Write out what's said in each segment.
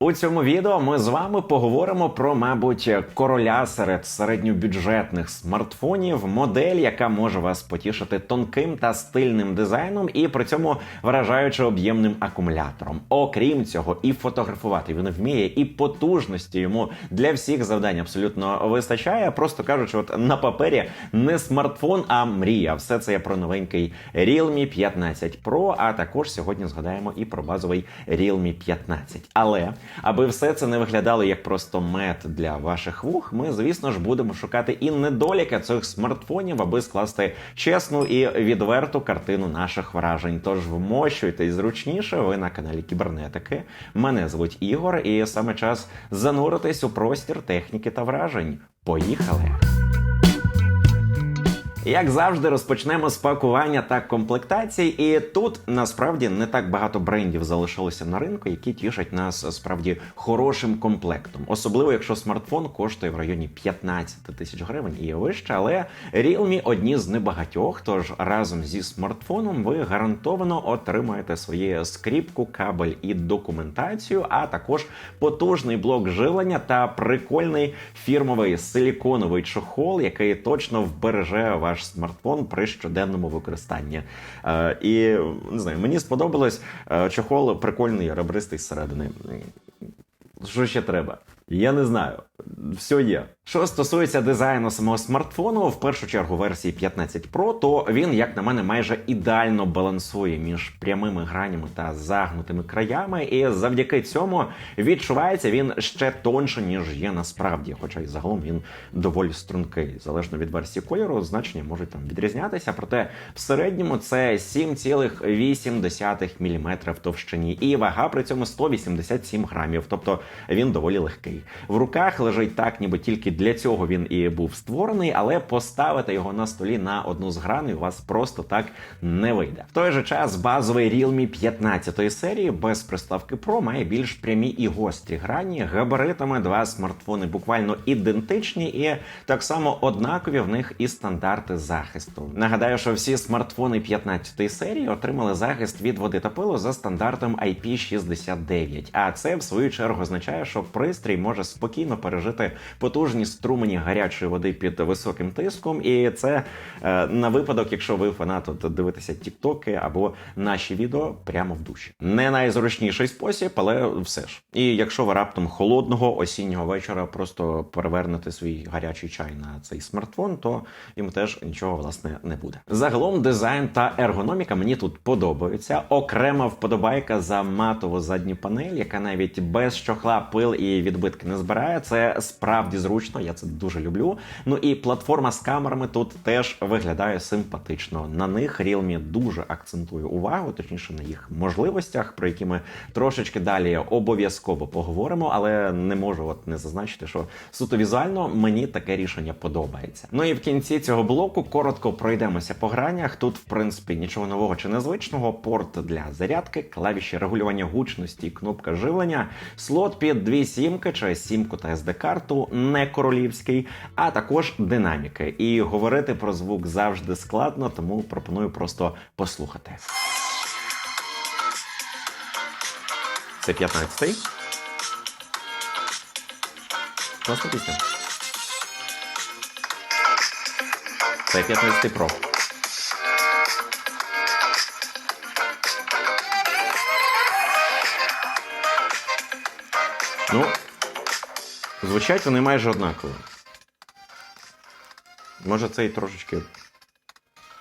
У цьому відео ми з вами поговоримо про, мабуть, короля серед середньобюджетних смартфонів, модель, яка може вас потішити тонким та стильним дизайном, і при цьому вражаючи об'ємним акумулятором. Окрім цього, і фотографувати він вміє, і потужності йому для всіх завдань абсолютно вистачає. Просто кажучи, от на папері не смартфон, а мрія. Все це я про новенький Realme 15 Pro, а також сьогодні згадаємо і про базовий Realme 15. Але аби все це не виглядало як просто мед для ваших вух, ми, звісно ж, будемо шукати і недоліки цих смартфонів, аби скласти чесну і відверту картину наших вражень. Тож вмощуйтесь зручніше. Ви на каналі Кібернетики. Мене звуть Ігор, і саме час зануритись у простір техніки та вражень. Поїхали! Як завжди, розпочнемо з пакування та комплектацій. І тут насправді не так багато брендів залишилося на ринку, які тішать нас справді хорошим комплектом. Особливо, якщо смартфон коштує в районі 15 тисяч гривень і вище. Але Realme одні з небагатьох. Тож разом зі смартфоном ви гарантовано отримаєте своє скріпку, кабель і документацію, а також потужний блок живлення та прикольний фірмовий силіконовий чохол, який точно вбереже ваш смартфон при щоденному використанні. Е, і не знаю, мені сподобалось е, чохол прикольний, ребристий зсередини. Що ще треба? Я не знаю. Все є. Що стосується дизайну самого смартфону, в першу чергу версії 15 Pro, то він, як на мене, майже ідеально балансує між прямими гранями та загнутими краями, і завдяки цьому відчувається він ще тонше, ніж є насправді. Хоча й загалом він доволі стрункий. Залежно від версії кольору, значення можуть там відрізнятися. Проте в середньому це 7,8 мм в товщині, і вага при цьому 187 грамів. Тобто він доволі легкий. В руках лежить так, ніби тільки для цього він і був створений, але поставити його на столі на одну з граней у вас просто так не вийде. В той же час базовий Realme 15 серії без приставки Pro має більш прямі і гострі грані. Габаритами два смартфони буквально ідентичні, і так само однакові в них і стандарти захисту. Нагадаю, що всі смартфони 15 серії отримали захист від води та пилу за стандартом IP69. А це в свою чергу означає, що пристрій може спокійно пережити потужні струмені гарячої води під високим тиском, і це е, на випадок, якщо ви фанат от, дивитеся тіктоки або наші відео прямо в душі. Не найзручніший спосіб, але все ж. І якщо ви раптом холодного осіннього вечора просто перевернете свій гарячий чай на цей смартфон, то їм теж нічого власне не буде. Загалом дизайн та ергономіка мені тут подобаються. Окрема вподобайка за матову задню панель, яка навіть без чохла пил і відбитки не збирає. Це справді зручно. Я це дуже люблю. Ну і платформа з камерами тут теж виглядає симпатично. На них Realme дуже акцентує увагу, точніше на їх можливостях, про які ми трошечки далі обов'язково поговоримо, але не можу от не зазначити, що суто візуально мені таке рішення подобається. Ну і в кінці цього блоку коротко пройдемося по гранях. Тут, в принципі, нічого нового чи незвичного. Порт для зарядки, клавіші регулювання гучності, кнопка живлення, слот під дві сімки чи сімку та SD-карту, не королівський, а також динаміки. І говорити про звук завжди складно, тому пропоную просто послухати. Це 15-й. Класна пісня. Це 15 Pro. Ну, звучать вони майже однаково. Може, це і трошечки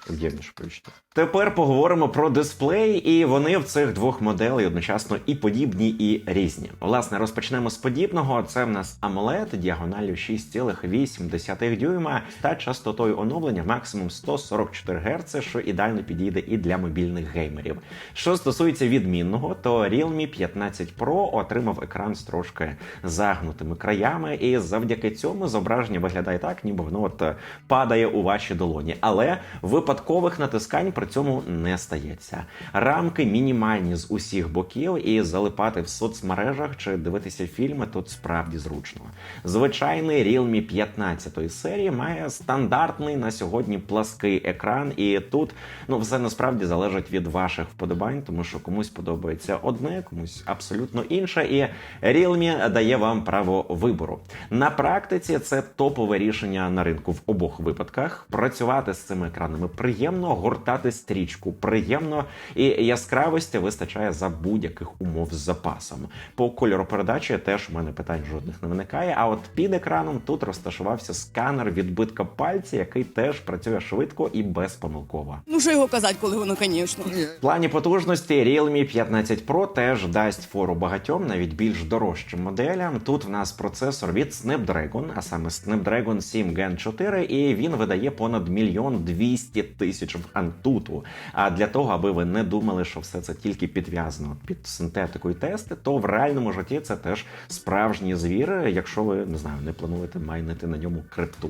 об'ємніше почути. Тепер поговоримо про дисплей, і вони в цих двох моделей одночасно і подібні, і різні. Власне, розпочнемо з подібного. Це в нас AMOLED діагоналлю 6,8 дюйма та частотою оновлення максимум 144 Гц, що ідеально підійде і для мобільних геймерів. Що стосується відмінного, то Realme 15 Pro отримав екран з трошки загнутими краями, і завдяки цьому зображення виглядає так, ніби воно от падає у ваші долоні. Але випадково Випадкових натискань при цьому не стається. Рамки мінімальні з усіх боків, і залипати в соцмережах чи дивитися фільми тут справді зручно. Звичайний Realme 15 серії має стандартний на сьогодні плаский екран, і тут ну все насправді залежить від ваших вподобань, тому що комусь подобається одне, комусь абсолютно інше. І Realme дає вам право вибору. На практиці це топове рішення на ринку в обох випадках. Працювати з цими екранами приємно, гортати стрічку приємно і яскравості вистачає за будь-яких умов з запасом. По кольору передачі теж у мене питань жодних не виникає. А от під екраном тут розташувався сканер відбитка пальця, який теж працює швидко і безпомилково. Ну що його казати, коли воно, звісно. В плані потужності Realme 15 Pro теж дасть фору багатьом, навіть більш дорожчим моделям. Тут в нас процесор від Snapdragon, а саме Snapdragon 7 Gen 4, і він видає понад мільйон двісті тисяч в антуту. А для того, аби ви не думали, що все це тільки підв'язано під синтетику і тести, то в реальному житті це теж справжні звіри, якщо ви не знаю, не плануєте майнити на ньому крипту.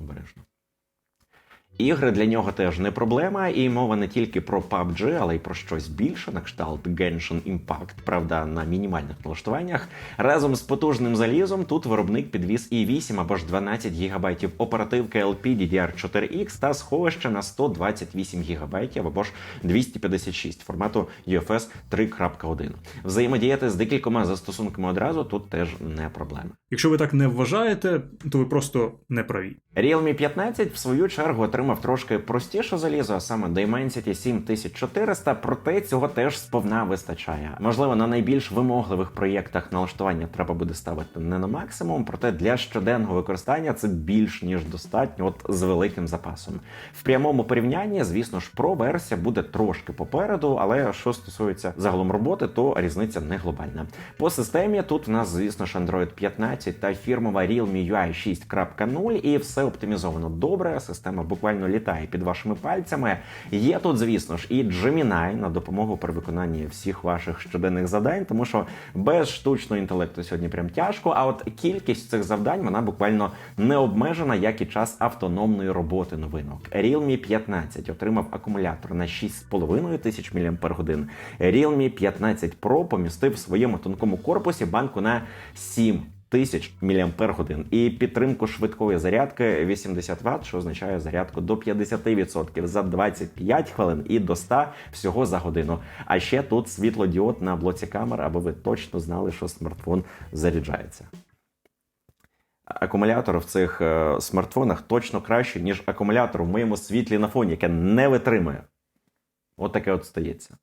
Обережно. Ігри для нього теж не проблема, і мова не тільки про PUBG, але й про щось більше, на кшталт Genshin Impact, правда, на мінімальних налаштуваннях. Разом з потужним залізом тут виробник підвіз і 8 або ж 12 ГБ оперативки LPDDR4X та сховище на 128 ГБ або ж 256 формату UFS 3.1. Взаємодіяти з декількома застосунками одразу тут теж не проблема. Якщо ви так не вважаєте, то ви просто не праві. Realme 15 в свою чергу отримав трошки простіше залізо, а саме Dimensity 7400, проте цього теж сповна вистачає. Можливо, на найбільш вимогливих проєктах налаштування треба буде ставити не на максимум, проте для щоденного використання це більш ніж достатньо, от з великим запасом. В прямому порівнянні, звісно ж, Pro версія буде трошки попереду, але що стосується загалом роботи, то різниця не глобальна. По системі тут в нас, звісно ж, Android 15 та фірмова Realme UI 6.0, і все оптимізовано добре. Система буквально літає під вашими пальцями. Є тут, звісно ж, і Gemini на допомогу при виконанні всіх ваших щоденних завдань, тому що без штучного інтелекту сьогодні прям тяжко. А от кількість цих завдань вона буквально не обмежена, як і час автономної роботи новинок. Realme 15 отримав акумулятор на 6,5 тисяч мАч. Realme 15 Pro помістив в своєму тонкому корпусі банку на 7 тисяч мАч і підтримку швидкої зарядки 80 Вт, що означає зарядку до 50% за 25 хвилин і до 100 всього за годину. А ще тут світлодіод на блоці камер, аби ви точно знали, що смартфон заряджається. Акумулятор в цих е, смартфонах точно краще, ніж акумулятор в моєму світлі на фоні, яке не витримує. От таке от стається.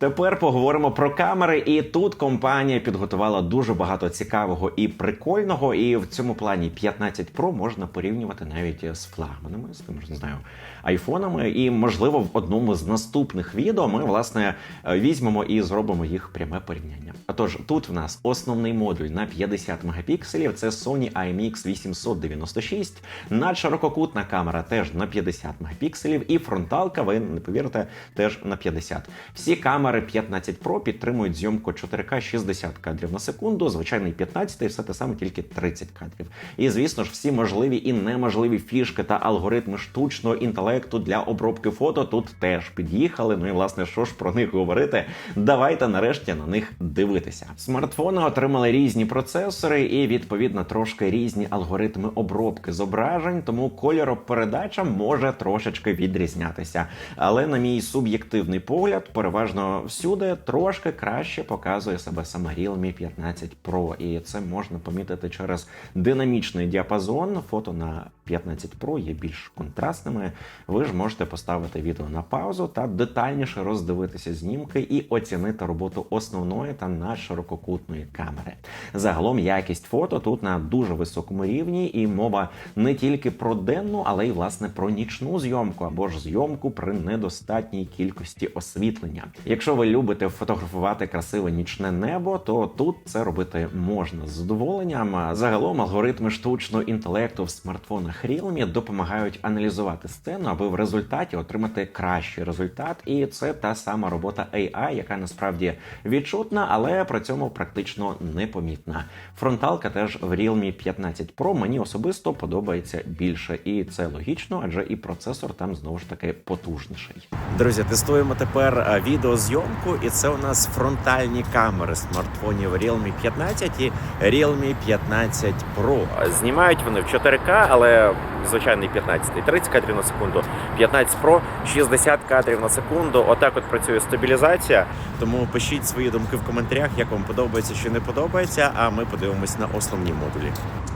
Тепер поговоримо про камери, і тут компанія підготувала дуже багато цікавого і прикольного. І в цьому плані 15 Pro можна порівнювати навіть з флагманами, з тим, ж не знаю, айфонами. І можливо, в одному з наступних відео ми власне візьмемо і зробимо їх пряме порівняння. Отож, тут в нас основний модуль на 50 мегапікселів. Це Sony IMX 896. Надширококутна камера теж на 50 мегапікселів, і фронталка, ви не повірите, теж на 50. Всі камери. Камери 15 Pro підтримують зйомку 4К 60 кадрів на секунду, звичайний 15 і все те саме, тільки 30 кадрів. І звісно ж, всі можливі і неможливі фішки та алгоритми штучного інтелекту для обробки фото тут теж під'їхали. Ну і власне, що ж про них говорити? Давайте нарешті на них дивитися. Смартфони отримали різні процесори і відповідно трошки різні алгоритми обробки зображень, тому кольоропередача може трошечки відрізнятися. Але на мій суб'єктивний погляд, переважно всюди трошки краще показує себе саме Realme 15 Pro. І це можна помітити через динамічний діапазон. Фото на 15 Pro є більш контрастними. Ви ж можете поставити відео на паузу та детальніше роздивитися знімки і оцінити роботу основної та надширококутної камери. Загалом якість фото тут на дуже високому рівні, і мова не тільки про денну, але й власне про нічну зйомку або ж зйомку при недостатній кількості освітлення. Якщо якщо ви любите фотографувати красиве нічне небо, то тут це робити можна з задоволенням. Загалом алгоритми штучного інтелекту в смартфонах Realme допомагають аналізувати сцену, аби в результаті отримати кращий результат. І це та сама робота AI, яка насправді відчутна, але при цьому практично непомітна. Фронталка теж в Realme 15 Pro мені особисто подобається більше, і це логічно, адже і процесор там знову ж таки потужніший. Друзі, тестуємо тепер е, відеозйомку, і це у нас фронтальні камери смартфонів Realme 15 і Realme 15 Pro. Знімають вони в 4К, але звичайний 15 30 кадрів на секунду, 15 Pro 60 кадрів на секунду. Отак от працює стабілізація. Тому пишіть свої думки в коментарях, як вам подобається чи не подобається. А ми подивимось на основні модулі.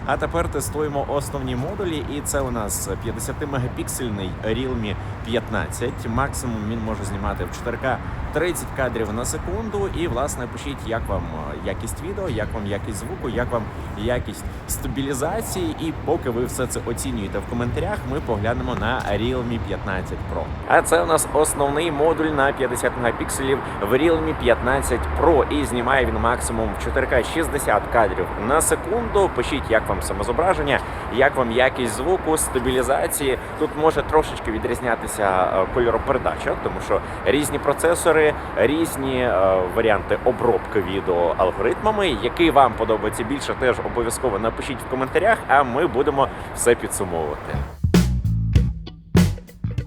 А тепер тестуємо основні модулі, і це у нас 50-мегапіксельний Realme 15. Максимум він може знімати в 4К 30 кадрів на секунду. І власне пишіть, як вам е, якість відео, як вам якість звуку, як вам якість стабілізації. І поки ви все це оцінюєте в коментарях, ми поглянемо на Realme 15 Pro. А це у нас основний модуль на 50 мегапікселів в Realme 15 Pro. І знімає він максимум в 4К 60 кадрів на секунду. Пишіть, як вам самозображення, як вам якість звуку, стабілізації. Тут може трошечки відрізнятися е, кольоропередача, тому що різні процесори, різні е, варіанти обробки відео алгоритмами. Який вам подобається більше, теж обов'язково напишіть в коментарях, а ми будемо все підсумовувати.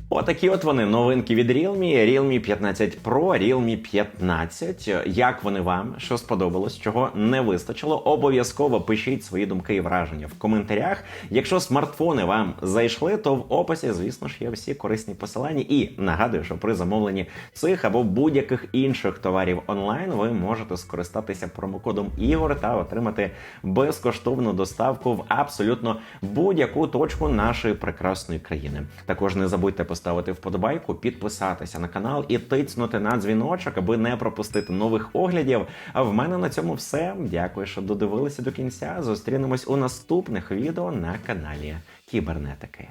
Отакі от вони новинки від Realme, Realme 15 Pro, Realme 15. Як вони вам? Що сподобалось, чого не вистачило? Обов'язково пишіть свої думки і враження в коментарях. Якщо смартфони вам зайшли, то в описі, звісно ж, є всі корисні посилання. І нагадую, що при замовленні цих або будь-яких інших товарів онлайн ви можете скористатися промокодом Ігор та отримати безкоштовну доставку в абсолютно будь-яку точку нашої прекрасної країни. Також не забудьте поставити вподобайку, підписатися на канал і тицнути на дзвіночок, аби не пропустити нових оглядів. А в мене на цьому все. Дякую, що додивилися до кінця. Зустрінемось у наступних відео на каналі Кібернетики.